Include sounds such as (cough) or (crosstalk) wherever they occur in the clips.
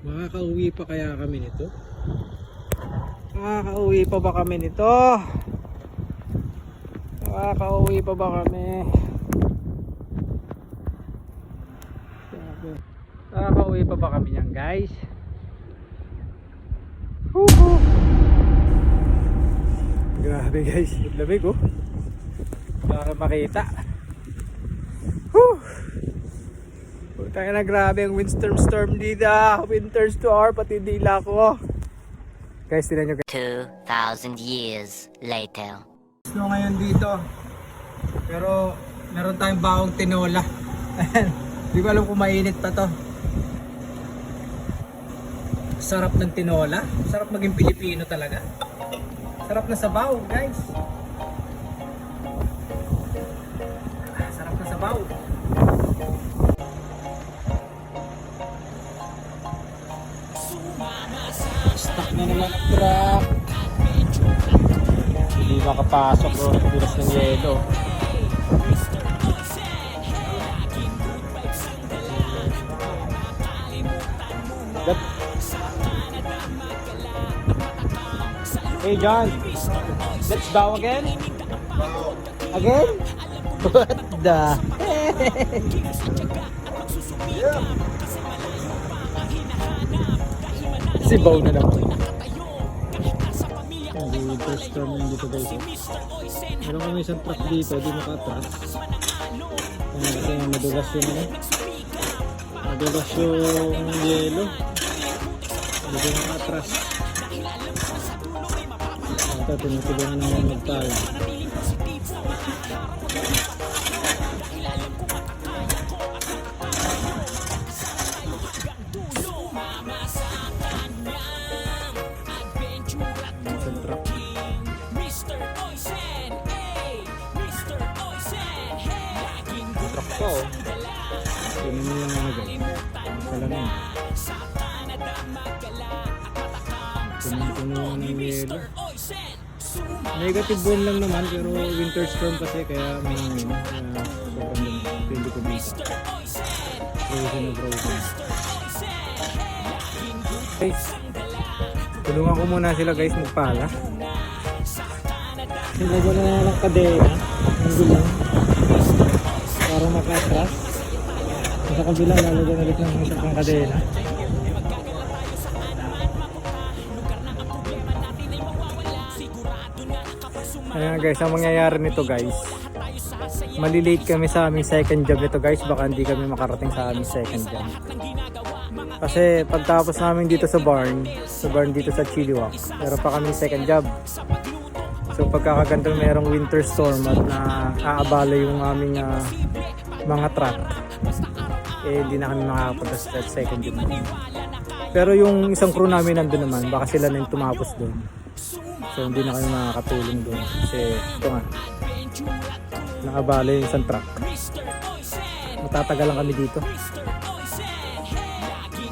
Makakauwi pa kaya kami nito? Makakauwi pa ba kami nito? Makakauwi pa ba kami? Makakauwi pa ba kami yan guys? Woohoo! Grabe guys, lamig oh. Baka makita. Whew! Puta na grabe ang windstorm storm dito. ah. Winter storm pati dila ko. Guys, tinan nyo guys. 2,000 years later. Snow ngayon dito. Pero meron tayong baong tinola. Hindi ko alam kung mainit pa to. Sarap ng tinola. Sarap maging Pilipino talaga. Sarap na sabaw, guys. Sarap na sabaw. Makapasok bro. Bilas ng yelo. That... Hey John, let's bow again? Again? (laughs) What the (laughs) Si Bow na naman. First yung dito guys. Meron kami isang truck dito, di makatras. Ano kasi madulas yung ano. Madulas yung yelo. Hindi ko makatras. Ito, tinutulungan naman magtala. Pa oh. Mo yung ano guys. Salamin. Puno-puno ng yelo. Negative one lang naman pero winter storm kasi kaya may hangin. Kaya sobrang lamig. Hindi ko bisa. Frozen na frozen. Guys, tulungan ko muna sila guys magpala. Nilagyan na lang ng kadena. Ang gulang. Para makatras. Sa kabila, lalagyan ulit ng isa pang kadena. Ayan guys, ang mangyayari nito guys. Malilate kami sa aming second job nito guys. Baka hindi kami makarating sa aming second job. Kasi pagtapos namin dito sa barn, sa barn dito sa Chiliwak, meron pa kami second job. So pagkakagantong merong winter storm at na aabala yung aming ah, mga truck, eh hindi na kami makakapunta sa second namin. Pero yung isang crew namin nandun naman, baka sila na yung tumapos doon. So hindi na kami makakatulong doon. Kasi ito nga, nakabala yung isang truck. Matatagal lang kami dito.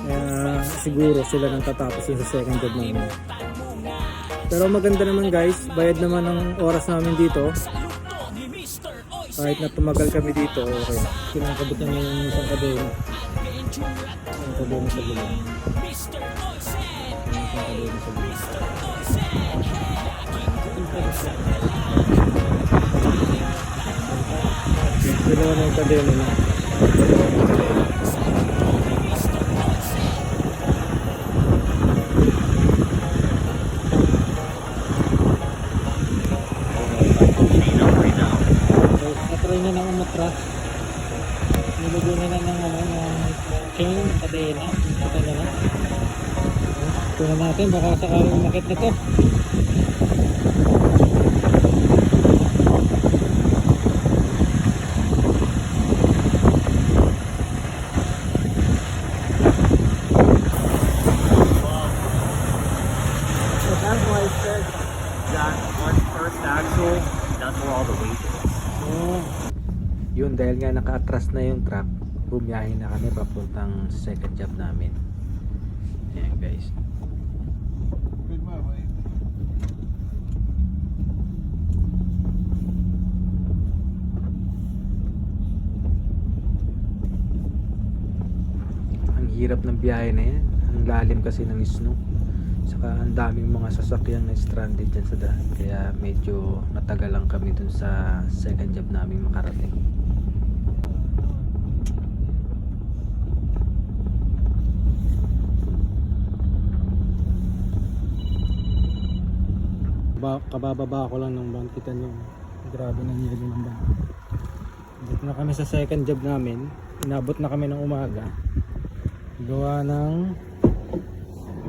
Kaya siguro sila nang tatapos yung sa second job namin. Pero maganda naman guys, bayad naman ang oras namin dito. Kahit na tumagal kami dito, okay. Kinakabot namin yung isang kadena. Isang kadena sa bulan. Isang kadena sa bulan. Dalawa na yung kadena na. So, umatras. Nilagyan na ng ano, ng chain, kadena. Ito na lang. Ito natin, baka sakaling umakit na to. Yun, dahil nga naka-atras na yung truck, bumiyahe na kami papuntang second job namin. Ayan guys. Ang hirap ng biyahe na yan. Ang lalim kasi ng snow. Saka ang daming mga sasakyan na stranded dyan sa daan. Kaya medyo natagal lang kami dun sa second job namin makarating. Ba kabababa ko lang ng van. Kita nyo. Grabe na yelo ng van. Dito na kami sa second job namin. Inabot na kami ng umaga. Gawa ng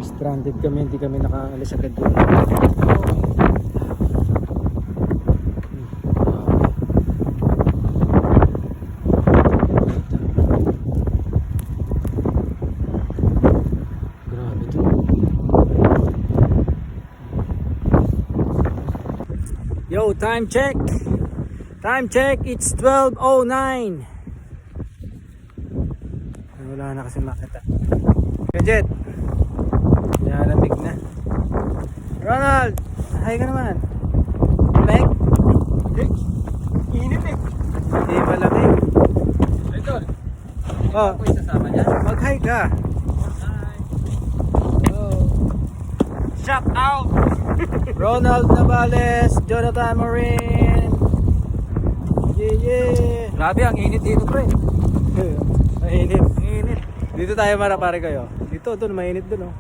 stranded kami. Hindi kami nakaalis agad doon. Grabe to. Yo, time check. Time check, it's 12.09. Wala na kasi makita. Gadget. Nalamig na. Ronald! Hi ka naman. Lamig? Init eh. Hindi malamig. Idol, Oh, ako isasama niya. mag-hi ka. Oh. Shout out! (laughs) Ronald Navales, Jonathan Morin. Yeah, yeah. Grabe, ang init dito pre. (laughs) mainit. Mainit. Dito tayo mara pare kayo. Dito, doon mainit doon oh.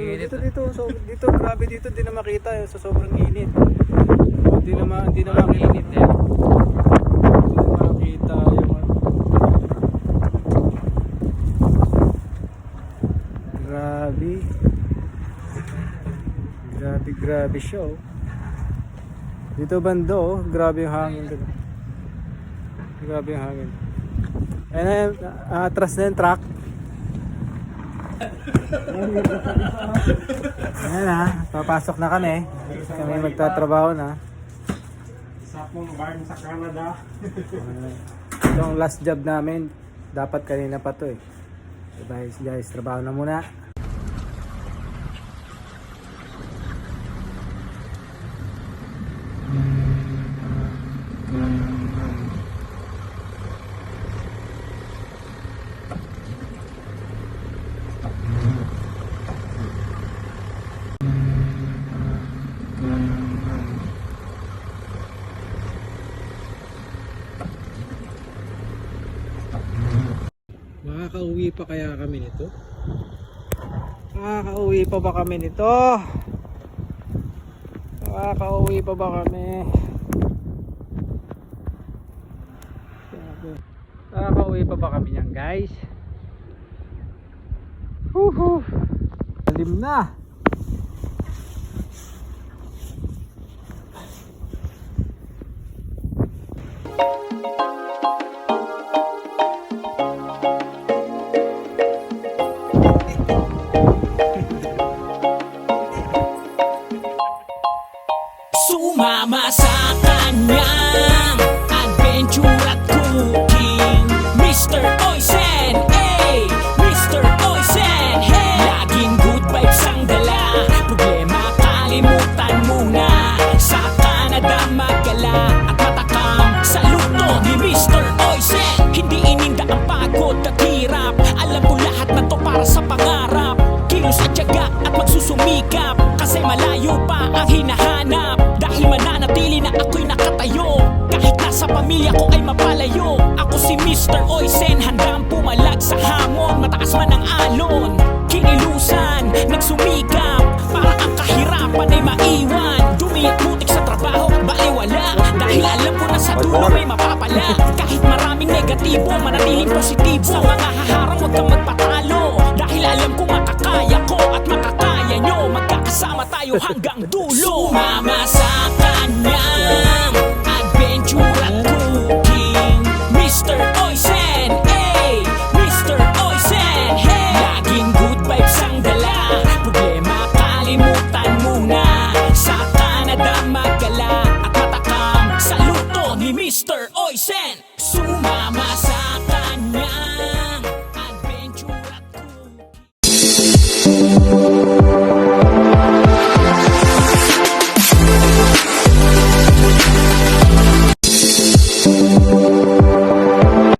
Init. Dito, dito, so, dito, grabe dito, di na makita yun sa sobrang init. Hindi na, ma, hindi na makita. init eh. Hindi na makita yung ano. Grabe. Grabe, siya oh. Dito bando oh, grabe yung hangin dito. Grabe yung hangin. Ayun na yun, ah, atras na yung truck. Ayan na, papasok na kami. Kami magtatrabaho na. Sakmong barn sa Canada. (laughs) Itong last job namin, dapat kanina pa to eh. So guys, guys, trabaho na muna. Makakauwi pa kaya kami nito? Makakauwi pa ba kami nito? Makakauwi pa ba kami? Makakauwi pa ba kami niyan guys? Huhu. Lalim na. Sumama pagod at hirap Alam ko lahat na to para sa pangarap. Kilos at tiyaga at magsusumikap. Kasi malayo pa ang hinahanap. Dahil mananatili na ako'y nakatayo. Kahit nasa pamilya ko ay mapalayo. Ako si Mr. Oisen Handang pumalag sa hamon. Mataas man ang alon. Kinilusan, nagsumikap mapapala Kahit maraming negatibo, manatiling positibo. Sa mga haharang huwag kang magpatalo. Dahil alam ko makakaya ko at makakaya nyo. Magkakasama tayo hanggang dulo. Sumama sa ni Mr. Oisen Sumama sa